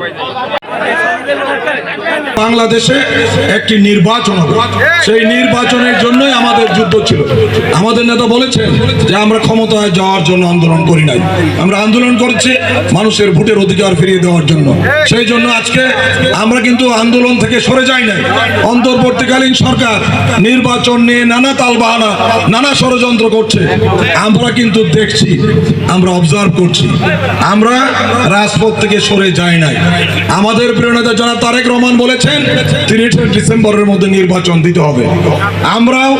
where the বাংলাদেশে একটি নির্বাচন হবে। সেই নির্বাচনের জন্যই আমাদের যুদ্ধ ছিল। আমাদের নেতা বলেছেন যে আমরা ক্ষমতায় যাওয়ার জন্য আন্দোলন করি নাই। আমরা আন্দোলন করছি মানুষের ভোটের অধিকার ফিরিয়ে দেওয়ার জন্য। সেই জন্য আজকে আমরা কিন্তু আন্দোলন থেকে সরে যাই নাই। অন্তর্বর্তীকালীন সরকার নির্বাচন নিয়ে নানা তালবাহানা, নানা ষড়যন্ত্র করছে। আমরা কিন্তু দেখছি, আমরা অবজার্ভ করছি। আমরা রাজপথ থেকে সরে যাই নাই। আমাদের নেতা জনাব তারেক রহমান বলেছেন তিরিশে ডিসেম্বরের মধ্যে নির্বাচন দিতে হবে। আমরাও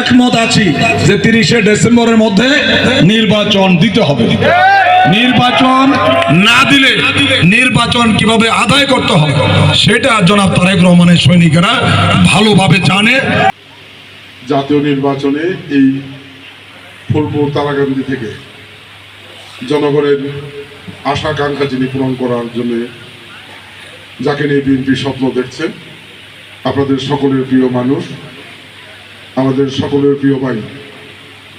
একমত আছি যে তিরিশে ডিসেম্বরের মধ্যে নির্বাচন দিতে হবে। নির্বাচন না দিলে নির্বাচন কীভাবে আদায় করতে হবে, সেটা জনাব তারেক রহমানের সৈনিকেরা ভালোভাবে জানে। জাতীয় নির্বাচনে এই ফুলপুর তারাকান্দি থেকে জনগণের আশা আকাঙ্ক্ষা যিনি পূরণ করার জন্য যাকে নিয়ে বিএনপি স্বপ্ন দেখছেন আপনাদের সকলের প্রিয় মানুষ, আমাদের সকলের প্রিয় ভাই,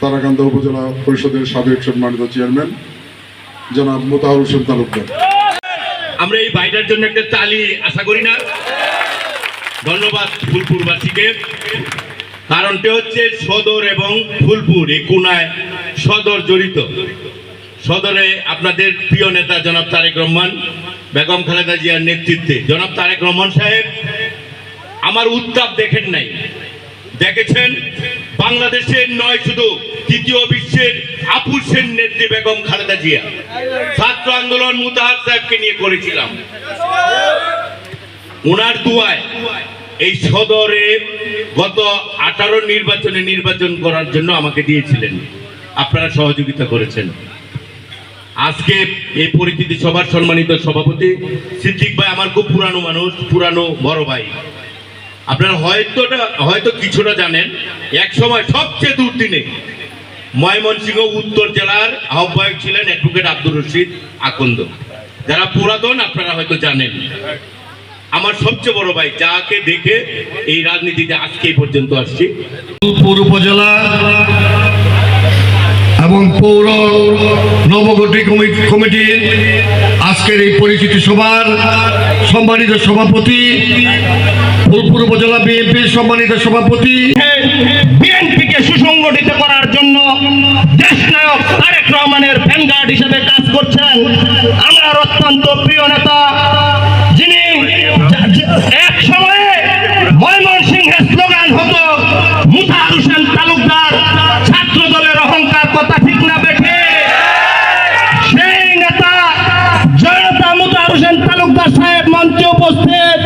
তারাকান্দা উপজেলা পরিষদের সাবেক সম্মানিত চেয়ারম্যান, জনাব মোতাহার হোসেন তালুকদার। আমরা এই ভাইটার জন্য একটা তালি আশা করি না। ধন্যবাদ ফুলপুরবাসীকে। কারণটি হচ্ছে সদর এবং ফুলপুর এই কোনায় সদর জড়িত। সদরে আপনাদের প্রিয় নেতা জনাব তারেক রহমান বেগম খালেদা জিয়ার নেতৃত্বে। জনাব তারেক রহমান সাহেব, আমার উত্তাপ দেখেন নাই। দেখেছেন, বাংলাদেশের নয় শুধু তৃতীয় বিশ্বের আপুসের নেত্রী বেগম খালেদা জিয়া। ছাত্র আন্দোলন মুতাহার সাহেবকে নিয়ে করেছিলাম। ওনার দুয়ায় এই সদরে গত আঠারো নির্বাচনে নির্বাচন করার জন্য আমাকে দিয়েছিলেন। আপনারা সহযোগিতা করেছেন। আজকে এই পরিচিতি সভার সম্মানিত সভাপতি সিদ্দিক ভাই আমার খুব পুরানো মানুষ, পুরানো বড় ভাই। আপনারা হয়তো হয়তো কিছুটা জানেন, এক সময় সবচেয়ে দুর্দিনে ময়মনসিংহ উত্তর জেলার আহ্বায়ক ছিলেন অ্যাডভোকেট আব্দুর রশিদ আকন্দ। যারা পুরাতন, আপনারা হয়তো জানেন। আমার সবচেয়ে বড় ভাই, যাকে দেখে এই রাজনীতিতে আজকে পর্যন্ত আসছি। উপজেলা এবং পৌর নবগঠিত কমিটি কমিটির আজকের এই পরিচিতি সভার সম্মানিত সভাপতি, ফুলপুর উপজেলা বিএনপির সম্মানিত সভাপতি। বিএনপিকে সুসংগঠিত করার জন্য দেশনায়ক তারেক রহমানের ভ্যানগার্ড হিসেবে কাজ করছেন মুতাহার হোসেন তালুকদার সাহেব মঞ্চে উপস্থিত।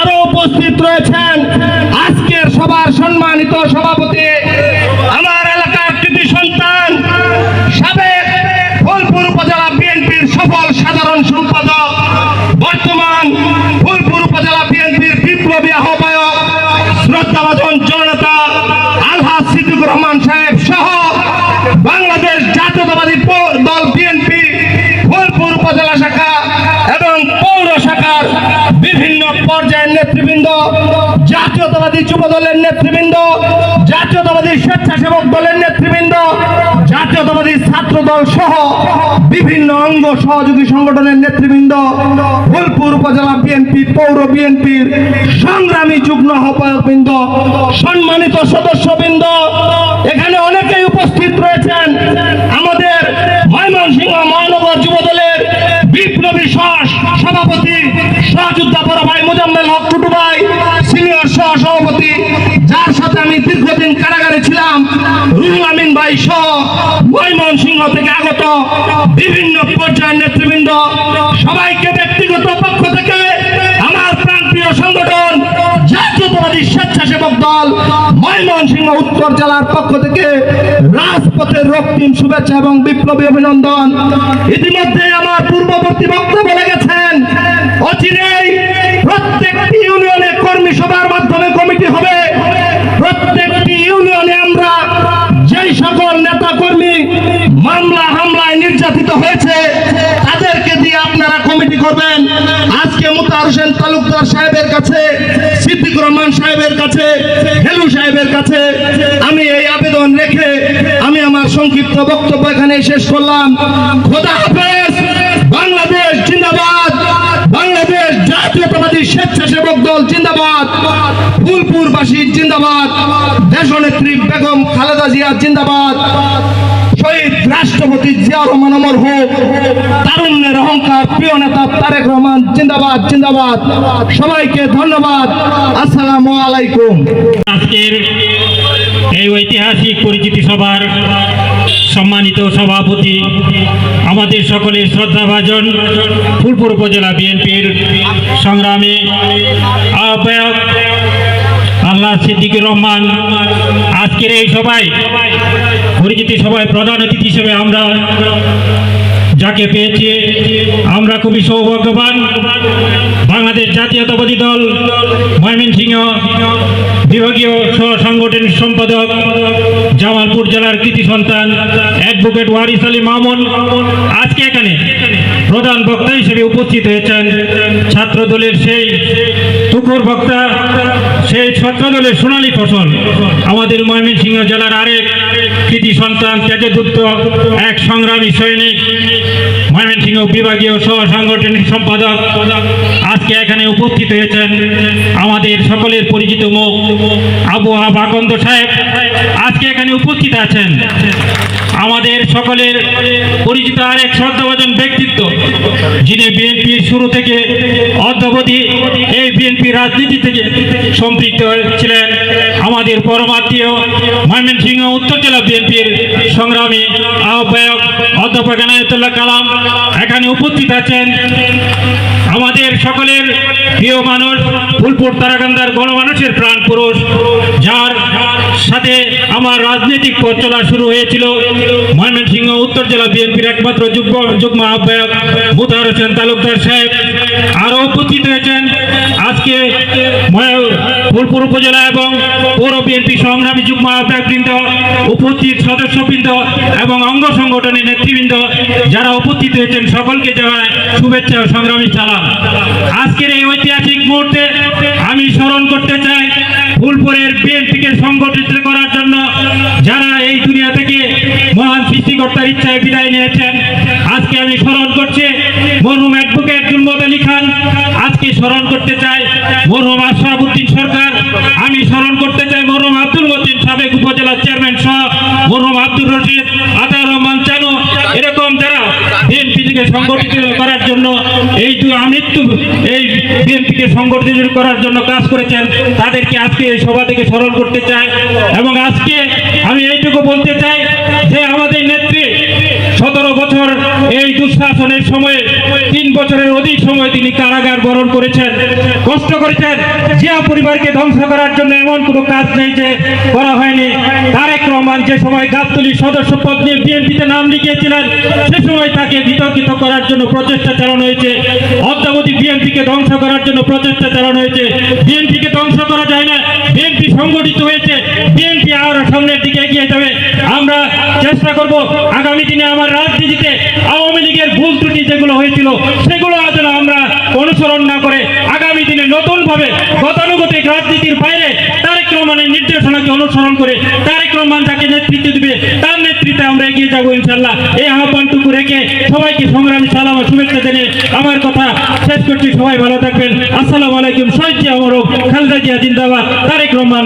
আরও উপস্থিত রয়েছেন আজকের সবার সম্মানিত সভাপতি পর্যায়ের নেতৃবৃন্দ, জাতীয়তাবাদী যুব দলের নেতৃবৃন্দ, জাতীয়তাবাদী স্বেচ্ছাসেবক দলের নেতৃবৃন্দ, জাতীয়তাবাদী ছাত্র দল সহ বিভিন্ন অঙ্গ সহযোগী সংগঠনের নেতৃবৃন্দ, ফুলপুর উপজেলা বিএনপি, পৌর বিএনপির সংগ্রামী যুগ্ম আহ্বায়কবৃন্দ, সম্মানিত সদস্যবৃন্দ, এখানে অনেকেই উপস্থিত রয়েছেন। আমাদের ময়মনসিংহ মহানগর যুব দলের বিপ্লবী সভাপতি বড় ভাই মুজাম্মেল সিনিয়র সহ সভাপতি যার সাথে আমি দীর্ঘদিন কারাগারে ছিলাম ভাই থেকে আগত বিভিন্ন নেতৃবৃন্দ। সবাইকে ব্যক্তিগত পক্ষ থেকে আমার প্রান্তীয় সংগঠন স্বেচ্ছাসেবক দল উত্তর জেলার পক্ষ থেকে রাজপথের রক্তিম শুভেচ্ছা এবং বিপ্লবী অভিনন্দন। ইতিমধ্যে আমার পূর্ববর্তী বক্তব্য গেছেন অচিরেই প্রত্যেকটি ইউনিয়নে কর্মী সভার মাধ্যমে কমিটি হবে। প্রত্যেকটি ইউনিয়নে আমরা যেই সকল নেতা কর্মী মামলা হামলায় নির্যাতিত হয়েছে, তাদেরকে দিয়ে আপনারা কমিটি করবেন। আজকে মুতার হোসেন তালুকদার সাহেবের কাছে সিদ্দিকুর রহমান সাহেবের কাছে, হেলু সাহেবের কাছে আমি এই আবেদন রেখে আমি আমার সংক্ষিপ্ত বক্তব্য এখানে শেষ করলাম। খোদা হাফেজ বাংলাদেশ জিন্দাবাদ জাতীয়তাবাদী স্বেচ্ছাসেবক দল জিন্দাবাদ, ফুলপুরবাসী জিন্দাবাদ, দেশনেত্রী বেগম খালেদা জিয়া জিন্দাবাদ, শহীদ রাষ্ট্রপতি জিয়া রহমান অমর হোক, তারুণ্যের অহংকার প্রিয় নেতা তারেক রহমান জিন্দাবাদ জিন্দাবাদ। সবাইকে ধন্যবাদ। আসসালামু আলাইকুম। আজকের এই ঐতিহাসিক পরিচিতি সভার সম্মানিত সভাপতি, আমাদের সকলের শ্রদ্ধাভাজন ফুলপুর উপজেলা বিএনপির সংগ্রামে আহ্বায়ক আল্লাহ সিদ্দিকুর রহমান। আজকের এই সভায় পরিচিতি সভায় প্রধান অতিথি হিসেবে আমরা যাকে পেয়েছি, আমরা খুবই সৌভাগ্যবান। বাংলাদেশ জাতীয়তাবাদী দল ময়মনসিংহ বিভাগীয় সহ সাংগঠনিক সম্পাদক জামালপুর জেলার কৃতি সন্তান অ্যাডভোকেট ওয়ারিস আলী মামুন। আজকে এখানে প্রধান বক্তা হিসেবে উপস্থিত হয়েছেন ছাত্র দলের সেই তুখর বক্তা, সেই ছাত্র দলের সোনালী ফসল, আমাদের ময়মনসিংহ জেলার আরেক কৃতি সন্তান তেজদূত এক সংগ্রামী সৈনিক। ময়মনসিংহ বিভাগীয় সহ সাংগঠনিক সম্পাদক আজকে এখানে উপস্থিত হয়েছেন আমাদের সকলের পরিচিত মুখ আবু আহাব আকন্দ সাহেব। আজকে এখানে উপস্থিত আছেন আমাদের সকলের পরিচিত আরেক শ্রদ্ধাভাজন ব্যক্তিত্ব, যিনি বিএনপির শুরু থেকে অদ্যাবধি এই বিএনপি রাজনীতি থেকে সম্পৃক্ত ছিলেন আমাদের পরমাত্মীয় ময়মনসিংহ উত্তর জেলা বিএনপির সংগ্রামী আহ্বায়ক অধ্যাপক এনায়তুল্লাহ কালাম। এখানে উপস্থিত আছেন আমাদের সকলের প্রিয় মানুষ ফুলপুর তারাকান্দার গণমানুষের প্রাণ পুরুষ যার সাথে আমার রাজনৈতিক পথ চলা শুরু হয়েছিল। ময়মনসিংহ, উত্তর জেলা বিএনপির একমাত্র যুগ্ম যুগ্ম আহ্বায়ক মুতাহার হোসেন তালুকদার সাহেব। আরও উপস্থিত হয়েছেন আজকে ফুলপুর উপজেলা এবং পৌর বিএনপি সংগ্রামী যুগ্ম আহ্বায়কবৃন্দ, উপস্থিত সদস্যবৃন্দ এবং অঙ্গ সংগঠনের নেতৃবৃন্দ, যারা উপস্থিত হয়েছেন, সকলকে জানায় শুভেচ্ছা ও সংগ্রামী সালাম। আজকের এই ঐতিহাসিক মুহূর্তে আমি স্মরণ করতে চাই ফুলপুরের বিএনপিকে সংগঠিত করার জন্য যারা এই দুনিয়া থেকে মহান সৃষ্টিকর্তার ইচ্ছায় বিদায় নিয়েছেন, আজকে আমি স্মরণ করছি মরহুম অ্যাডভোকেট জুলমত আলী খান। আজকে স্মরণ করতে চাই মরহুম আশরাফুদ্দিন সরকার। আমি স্মরণ করতে চাই মরহুম আব্দুল মতিন সাবেক উপজেলা চেয়ারম্যান সহ মরহুম আব্দুর রশিদ আতার রহমান চানু। এরকম যারা বিএনপি থেকে সংগঠিত করার জন্য এই যে আমৃত্যু এই বিএনপিকে সংগঠিত করার জন্য কাজ করেছেন, তাদেরকে আজকে এই সভা থেকে স্মরণ করতে চাই এবং আজকে আমি এইটুকু বলতে চাই যে আমাদের নেত্রী সতেরো বছর এই দুঃশাসনের সময়ে, তিন বছরের অধিক সময় তিনি কারাগার বরণ করেছেন, কষ্ট করেছেন, জিয়া পরিবারকে ধ্বংস করার জন্য এমন কোনো কাজ নেই যে করা হয়নি। তারেক রহমান যে সময় গাবতলি সদস্য পদ নিয়ে বিএনপিতে নাম লিখিয়েছিলেন, সে সময় তাকে বিতর্কিত করার জন্য প্রচেষ্টা চালানো হয়েছে। অদ্যাবধি বিএনপিকে ধ্বংস করার জন্য প্রচেষ্টা চালানো হয়েছে। বিএনপিকে ধ্বংস করা যায় না, বিএনপি সংগঠিত হয়েছে, বিএনপি আরও সামনের দিকে এগিয়ে যাবে। আমরা চেষ্টা করব আগামী দিনে আমার রাজনীতিতে আওয়ামী লীগের ভুল ত্রুটি যেগুলো হয়েছিল, সেগুলো যেন আমরা অনুসরণ না করে আগামী দিনে নতুন ভাবে গতানুগতিক রাজনীতির বাইরে তারেক রহমানের নির্দেশনাকে অনুসরণ করে তারেক রহমান তাকে নেতৃত্ব দিবে, তার নেতৃত্বে আমরা এগিয়ে যাব ইনশাল্লাহ এই আহ্বানটুকু রেখে সবাইকে সংগ্রামী সালাম ও শুভেচ্ছা জানিয়ে আমার কথা শেষ করছি। সবাই ভালো থাকবেন। আসসালামু আলাইকুম। সৈজিয়া জিয়া খালদা জিয়া জিন্দাবাদ। তারেক রহমান